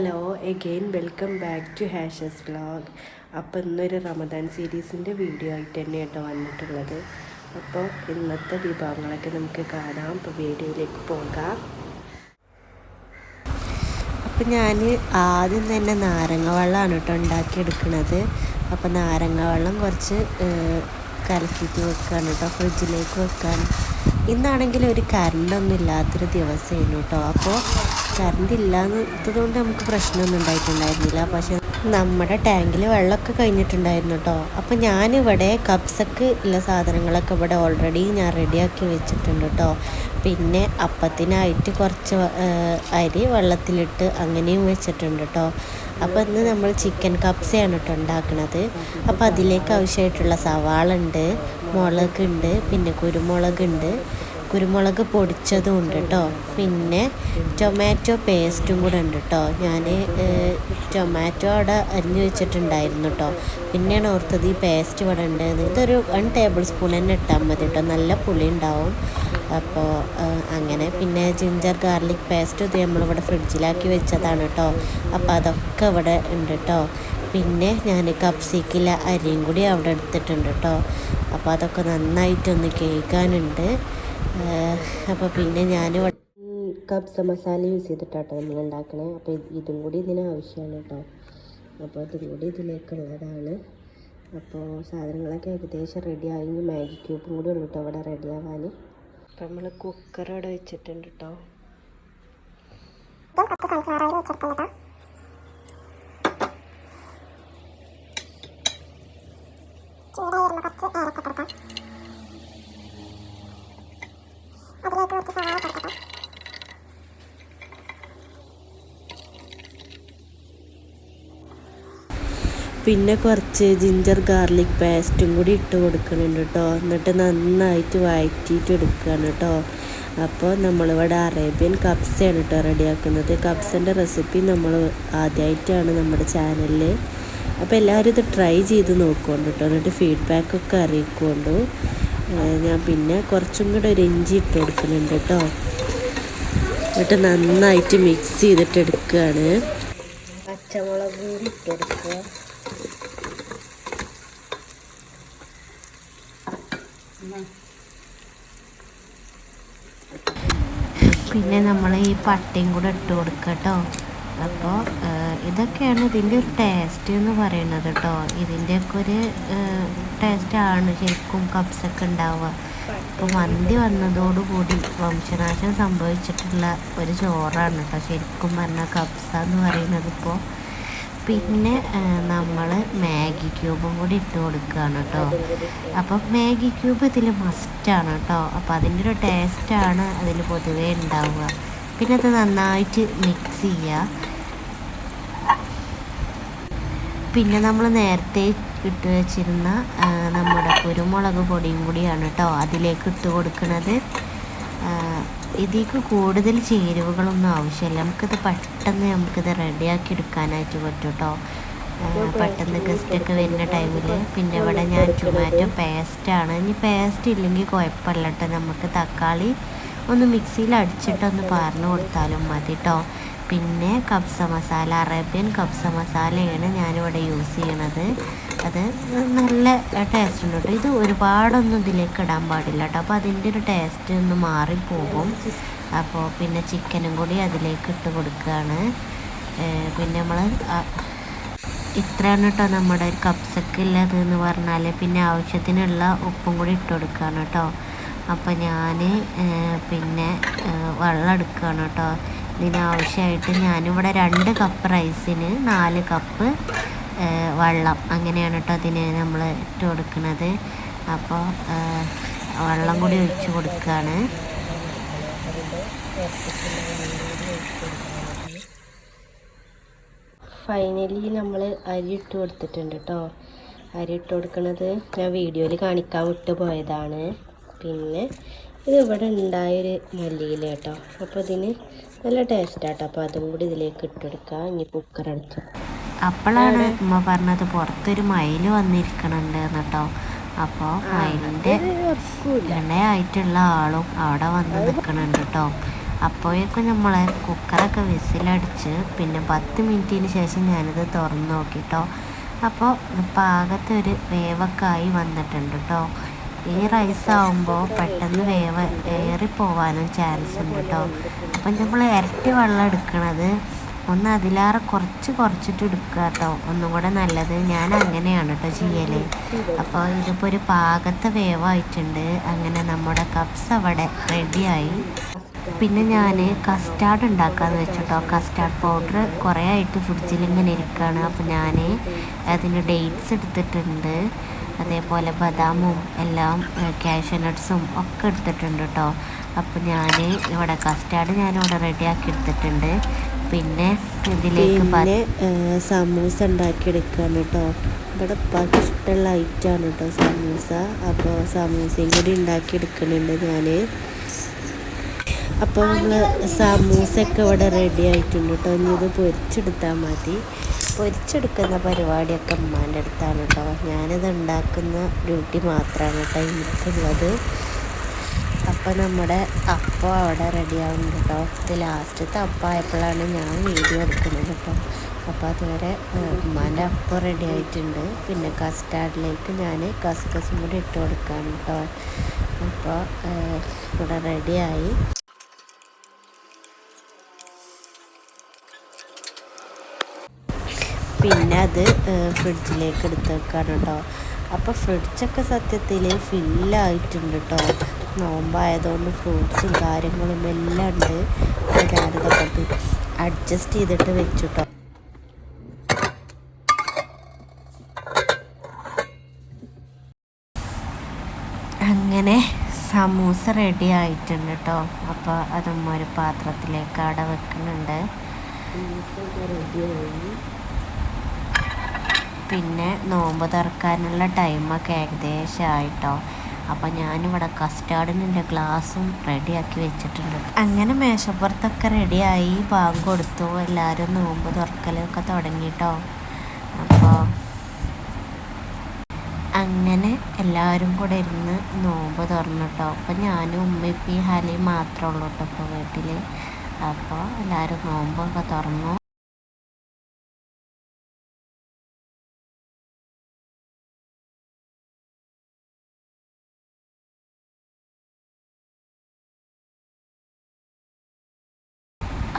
Hello again welcome back to ഹാഷസ് vlog അപ്പോൾ ഇന്നൊരു റമദാൻ സീരീസിന്റെ വീഡിയോ ആയിട്ട് തന്നെ കേട്ടോ വന്നിട്ടുള്ളത്. അപ്പോൾ ഇന്നത്തെ വിഭവങ്ങളൊക്കെ നമുക്ക് കാണാം. അപ്പോൾ വീഡിയോയിലേക്ക് പോകാം. അപ്പോൾ ഞാൻ ആദ്യം തന്നെ നാരങ്ങ വെള്ളമാണ് കേട്ടോ ഉണ്ടാക്കിയെടുക്കുന്നത് അപ്പോൾ നാരങ്ങ വെള്ളം കുറച്ച് കലക്കിയിട്ട് വെക്കുകയാണ് കേട്ടോ ഫ്രിഡ്ജിലേക്ക് വെക്കാൻ. ഇന്നാണെങ്കിൽ ഒരു കറണ്ടൊന്നും ഇല്ലാത്തൊരു ദിവസമായിരുന്നു കേട്ടോ. അപ്പോൾ കറണ്ട് ഇല്ലാത്തതുകൊണ്ട് നമുക്ക് പ്രശ്നമൊന്നും ഉണ്ടായിട്ടുണ്ടായിരുന്നില്ല. പക്ഷെ നമ്മുടെ ടാങ്കിൽ വെള്ളമൊക്കെ കഴിഞ്ഞിട്ടുണ്ടായിരുന്നു കേട്ടോ. അപ്പം ഞാനിവിടെ കപ്സക്ക് ഉള്ള സാധനങ്ങളൊക്കെ ഇവിടെ ഓൾറെഡി ഞാൻ റെഡിയാക്കി വെച്ചിട്ടുണ്ട് കേട്ടോ. പിന്നെ അപ്പത്തിനായിട്ട് കുറച്ച് അരി വെള്ളത്തിലിട്ട് അങ്ങനെയും വെച്ചിട്ടുണ്ട് കേട്ടോ. അപ്പോൾ ഇന്ന് നമ്മൾ ചിക്കൻ കപ്സയാണ് കേട്ടോ ഉണ്ടാക്കുന്നത് അപ്പോൾ അതിലേക്ക് ആവശ്യമായിട്ടുള്ള സവാള ഉണ്ട് മുളകുണ്ട് പിന്നെ കുരുമുളകുണ്ട് കുരുമുളക് പൊടിച്ചതും ഉണ്ട് കേട്ടോ പിന്നെ ടൊമാറ്റോ പേസ്റ്റും കൂടെ ഉണ്ട് കേട്ടോ ഞാൻ ടൊമാറ്റോ അവിടെ അരിഞ്ഞ് വെച്ചിട്ടുണ്ടായിരുന്നു കേട്ടോ പിന്നെയാണ് ഓർത്തത് ഈ പേസ്റ്റ് ഇവിടെ ഉണ്ട്. ഇതൊരു വൺ ടേബിൾ സ്പൂൺ തന്നെ ഇട്ടാൽ മതി കേട്ടോ നല്ല പുളി ഉണ്ടാവും. അപ്പോൾ അങ്ങനെ. പിന്നെ ജിഞ്ചർ ഗാർലിക് പേസ്റ്റ് ഇത് നമ്മളിവിടെ ഫ്രിഡ്ജിലാക്കി വെച്ചതാണ് കേട്ടോ അപ്പോൾ അതൊക്കെ ഇവിടെ ഉണ്ട് കേട്ടോ പിന്നെ ഞാൻ കപ്സിക്കിലെ അരിയും കൂടി അവിടെ എടുത്തിട്ടുണ്ട് കേട്ടോ അപ്പോൾ അതൊക്കെ നന്നായിട്ടൊന്ന് കേൾക്കാനുണ്ട്. അപ്പോൾ പിന്നെ ഞാൻ കബ്സ മസാല യൂസ് ചെയ്തിട്ടാട്ടോ നമ്മൾ ഉണ്ടാക്കണേ അപ്പോൾ ഇത് കൂടി ഇതിന് ആവശ്യമാണ് കേട്ടോ അപ്പോൾ ഇതും കൂടി ഇതിലേക്ക് ഇതിലേക്കുള്ളതാണ് അപ്പോൾ സാധനങ്ങളൊക്കെ ഏകദേശം റെഡി ആയി. മാഗി ക്യൂബും കൂടി ഉള്ളു കേട്ടോ അവിടെ റെഡി ആവാൻ അപ്പം നമ്മൾ കുക്കർ അവിടെ വെച്ചിട്ടുണ്ട് കേട്ടോ ഇതും കുറച്ച് ഏലക്ക കൊടുക്കാം. കുറച്ച് പിന്നെ കുറച്ച് ജിഞ്ചർ ഗാർലിക് പേസ്റ്റും കൂടി ഇട്ട് കൊടുക്കുന്നുണ്ട് കേട്ടോ. എന്നിട്ട് നന്നായിട്ട് വഴറ്റിയിട്ട് എടുക്കുകയാണ് കേട്ടോ. അപ്പോൾ നമ്മളിവിടെ അറേബ്യൻ കപ്സയാണ് കേട്ടോ റെഡിയാക്കുന്നത്. കപ്സന്റെ റെസിപ്പി നമ്മൾ ആദ്യമായിട്ടാണ് നമ്മുടെ ചാനലിൽ അപ്പോൾ എല്ലാവരും ഇത് ട്രൈ ചെയ്ത് നോക്കുന്നുണ്ട് കേട്ടോ. എന്നിട്ട് ഫീഡ്ബാക്കൊക്കെ അറിയിക്കുകൊണ്ടു. ഞാൻ പിന്നെ കുറച്ചും കൂടെ ഒരു ഇഞ്ചി ഇട്ട് കൊടുക്കുന്നുണ്ട് കേട്ടോ. എന്നിട്ട് നന്നായിട്ട് മിക്സ് ചെയ്തിട്ട് എടുക്കുകയാണ്. പച്ചമുളക് കൂടി ഇട്ട് കൊടുക്കുക. പിന്നെ നമ്മൾ ഈ പട്ടയും കൂടെ ഇട്ട് കൊടുക്കുക കേട്ടോ. അപ്പോൾ ഇതൊക്കെയാണ് ഇതിന്റെ ഒരു ടേസ്റ്റ് എന്ന് പറയുന്നത് കേട്ടോ. ഇതിന്റെയൊക്കെ ഒരു ടേസ്റ്റാണ് ശരിക്കും കപ്സൊക്കെ ഉണ്ടാവുക. ഇപ്പോൾ മന്തി വന്നതോടുകൂടി വംശനാശം സംഭവിച്ചിട്ടുള്ള ഒരു ചോറാണ് കേട്ടോ ശരിക്കും പറഞ്ഞാൽ കപ്സ എന്ന് പറയുന്നത് ഇപ്പോൾ പിന്നെ നമ്മൾ മാഗി ക്യൂബും കൂടി ഇട്ട് കൊടുക്കുകയാണ് കേട്ടോ. അപ്പം മാഗി ക്യൂബ് ഇതിൽ മസ്റ്റാണ് കേട്ടോ. അപ്പോൾ അതിന്റെ ഒരു ടേസ്റ്റാണ് അതിൽ പൊതുവേ ഉണ്ടാവുക. പിന്നെ അത് നന്നായിട്ട് മിക്സ് ചെയ്യുക. പിന്നെ നമ്മൾ നേരത്തെ ഇട്ട് വെച്ചിരുന്ന നമ്മുടെ കുരുമുളക് പൊടിയും കൂടിയാണ് കേട്ടോ അതിലേക്ക് ഇട്ട് കൊടുക്കുന്നത് ഇതിലേക്ക് കൂടുതൽ ചേരുവകളൊന്നും ആവശ്യമില്ല നമുക്കിത് പെട്ടെന്ന് നമുക്കിത് റെഡിയാക്കി എടുക്കാനായിട്ട് പറ്റും കേട്ടോ പെട്ടെന്ന് ഗസ്റ്റൊക്കെ വരുന്ന ടൈമിൽ പിന്നെ ഇവിടെ ഞാൻ ടൊമാറ്റോ പേസ്റ്റാണ് ഇനി പേസ്റ്റ് ഇല്ലെങ്കിൽ കുഴപ്പമില്ല കേട്ടോ നമുക്ക് തക്കാളി ഒന്ന് മിക്സിയിൽ അടിച്ചിട്ടൊന്ന് പാർന്ന് കൊടുത്താലും മതി കേട്ടോ പിന്നെ കബ്സ മസാല അറേബ്യൻ കബ്സ മസാലയാണ് ഞാനിവിടെ യൂസ് ചെയ്യണത്. അത് നല്ല ടേസ്റ്റ് ഉണ്ട് കേട്ടോ ഇത് ഒരുപാടൊന്നും ഇതിലേക്ക് ഇടാൻ പാടില്ല കേട്ടോ അപ്പോൾ അതിന്റെ ഒരു ടേസ്റ്റ് ഒന്ന് മാറിപ്പോകും. അപ്പോൾ പിന്നെ ചിക്കനും കൂടി അതിലേക്ക് ഇട്ട് കൊടുക്കുകയാണ് പിന്നെ നമ്മൾ ഇത്രയാണ് കേട്ടോ നമ്മുടെ ഒരു കപ്സൊക്കെ എന്ന് പറഞ്ഞാൽ പിന്നെ ആവശ്യത്തിനുള്ള ഉപ്പും കൂടി ഇട്ട് കൊടുക്കുകയാണ് കേട്ടോ അപ്പോൾ ഞാൻ പിന്നെ വെള്ളം എടുക്കുകയാണ് കേട്ടോ ഇതിനാവശ്യമായിട്ട് ഞാനിവിടെ രണ്ട് കപ്പ് റൈസിന് നാല് കപ്പ് വെള്ളം. അങ്ങനെയാണ് കേട്ടോ അതിന് നമ്മൾ ഇട്ട് കൊടുക്കുന്നത്. അപ്പോൾ വെള്ളം കൂടി ഒഴിച്ച് കൊടുക്കുകയാണ് ഫൈനലി നമ്മൾ അരി ഇട്ട് കൊടുത്തിട്ടുണ്ട് കേട്ടോ. അരി ഇട്ട് കൊടുക്കുന്നത് ഞാൻ വീഡിയോയിൽ കാണിക്കാൻ വിട്ടു പോയതാണ് പിന്നെ ഇത് ഇവിടെ ഉണ്ടായൊരു മല്ലിയില കേട്ടോ. അപ്പോൾ ഇതിന് നല്ല ടേസ്റ്റാട്ടോ അപ്പോൾ അതും കൂടി ഇതിലേക്ക് ഇട്ടെടുക്കാം. ഇനി കുക്കർ അടിച്ചു. അപ്പോഴാണ് ഉമ്മ പറഞ്ഞത് പുറത്തൊരു മയിൽ വന്നിരിക്കണുണ്ട് എന്നിട്ടോ. അപ്പോൾ മയിലിന്റെ ഇണയായിട്ടുള്ള ആളും അവിടെ വന്ന് നിൽക്കണുണ്ട് കേട്ടോ. അപ്പോഴേക്കും നമ്മൾ കുക്കറൊക്കെ വിസിലടിച്ച് പിന്നെ പത്ത് മിനിറ്റിന് ശേഷം ഞാനിത് തുറന്ന് നോക്കിട്ടോ. അപ്പോൾ പാകത്തെ ഒരു വേവൊക്കെ ആയി വന്നിട്ടുണ്ട് കേട്ടോ. ഈ റൈസ് ആവുമ്പോൾ പെട്ടെന്ന് വേവ് ഏറിപ്പോവാനും ചാൻസ് ഉണ്ട് കേട്ടോ അപ്പം നമ്മൾ ഇരട്ടി വെള്ളം എടുക്കണത് ഒന്ന് അതിലേറെ കുറച്ച് കുറച്ചിട്ട് എടുക്കുക കേട്ടോ ഒന്നും കൂടെ നല്ലത് ഞാൻ അങ്ങനെയാണ് കേട്ടോ ചെയ്യൽ അപ്പോൾ ഇതിപ്പോൾ ഒരു പാകത്തെ വേവായിട്ടുണ്ട്. അങ്ങനെ നമ്മുടെ കപ്സ് അവിടെ റെഡിയായി പിന്നെ ഞാൻ കസ്റ്റാർഡ് ഉണ്ടാക്കാമെന്ന് വെച്ചിട്ടോ. കസ്റ്റാർഡ് പൗഡർ കുറേ ആയിട്ട് ഫ്രിഡ്ജിൽ ഇങ്ങനെ ഇരിക്കുകയാണ് അപ്പോൾ ഞാൻ അതിന് ഡേറ്റ്സ് എടുത്തിട്ടുണ്ട്. അതേപോലെ ബദാമും എല്ലാം കാഷ്യൂ നട്ട്സും ഒക്കെ എടുത്തിട്ടുണ്ട് കേട്ടോ അപ്പോൾ ഞാൻ ഇവിടെ കസ്റ്റാർഡ് ഞാനിവിടെ റെഡിയാക്കി എടുത്തിട്ടുണ്ട്. പിന്നെ ഇതിലേക്ക് സമൂസ ഉണ്ടാക്കിയെടുക്കുകയാണ് കേട്ടോ ഇവിടെ ഇഷ്ടമുള്ള ഐറ്റമാണ് കേട്ടോ സമൂസ. അപ്പോൾ സമൂസയും കൂടി ഉണ്ടാക്കിയെടുക്കുന്നുണ്ട് ഞാൻ അപ്പോൾ സമൂസയൊക്കെ ഇവിടെ റെഡി ആയിട്ടുണ്ട് കേട്ടോ ഇനി ഇത് പൊരിച്ചെടുത്താൽ മതി. പൊരിച്ചെടുക്കുന്ന പരിപാടിയൊക്കെ ഉമ്മാന്റെ അടുത്താണ് കേട്ടോ ഞാനിത് ഉണ്ടാക്കുന്ന ഡ്യൂട്ടി മാത്രമാണ് കേട്ടോ എനിക്കുള്ളത്. അപ്പോൾ നമ്മുടെ അപ്പം അവിടെ റെഡി ആവുന്നുണ്ട് കേട്ടോ ഇത് ലാസ്റ്റത്തെ അപ്പമായപ്പോഴാണ് ഞാൻ വീഡിയോ എടുക്കുന്നത് കേട്ടോ അപ്പോൾ അതുവരെ ഉമ്മാന്റെ അപ്പം റെഡി ആയിട്ടുണ്ട്. പിന്നെ കസ്റ്റാർഡിലേക്ക് ഞാൻ കസ്കസും കൂടി ഇട്ട് കൊടുക്കുകയാണ് കേട്ടോ അപ്പോൾ ഇവിടെ റെഡിയായി പിന്നെ അത് ഫ്രിഡ്ജിലേക്ക് എടുത്ത് വെക്കാണ് കേട്ടോ അപ്പോൾ ഫ്രിഡ്ജൊക്കെ സത്യത്തിൽ ഫില്ലായിട്ടുണ്ട് കേട്ടോ നോമ്പായതുകൊണ്ട് ഫ്രൂട്ട്സും കാര്യങ്ങളും എല്ലാം ഉണ്ട്. ഞാനിതൊക്കെ അഡ്ജസ്റ്റ് ചെയ്തിട്ട് വെച്ചു കേട്ടോ അങ്ങനെ സമൂസ റെഡി ആയിട്ടുണ്ട് കേട്ടോ അപ്പോൾ അതും ഒരു പാത്രത്തിലേക്ക് അവിടെ വെക്കുന്നുണ്ട്. പിന്നെ നോമ്പ് തുറക്കാനുള്ള ടൈമൊക്കെ ഏകദേശം ആയിട്ടോ അപ്പം ഞാനിവിടെ കസ്റ്റാർഡിന്റെ ഗ്ലാസും റെഡിയാക്കി വെച്ചിട്ടുണ്ട്. അങ്ങനെ മേശപ്പുറത്തൊക്കെ റെഡിയായി ബാങ്ക് കൊടുത്തു. എല്ലാവരും നോമ്പ് തുറക്കലൊക്കെ തുടങ്ങിട്ടോ. അപ്പോൾ അങ്ങനെ എല്ലാവരും കൂടെ ഇരുന്ന് നോമ്പ് തുറന്നിട്ടോ. അപ്പം ഞാനും ഉമ്മയും ഹാലയും മാത്രമേ ഉള്ളൂ കേട്ടോ ഇപ്പോൾ വീട്ടിൽ അപ്പോൾ എല്ലാവരും നോമ്പൊക്കെ തുറന്നു.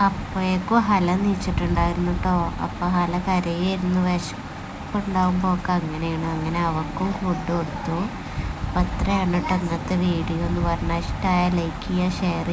അപ്പോഴേക്കും ഹല നീച്ചിട്ടുണ്ടായിരുന്നു കേട്ടോ അപ്പോൾ ഹല കരയായിരുന്നു. വിശപ്പുണ്ടാകുമ്പോൾ ഒക്കെ അങ്ങനെയാണ്. അങ്ങനെ അവക്കും ഫുഡ് കൊടുത്തു. അപ്പോൾ അത്രയാണ് കേട്ടോ ഇന്നത്തെ വീഡിയോ എന്ന് പറഞ്ഞാൽ ഇഷ്ടമായ ലൈക്ക് ചെയ്യുക ഷെയർ ചെയ്യുക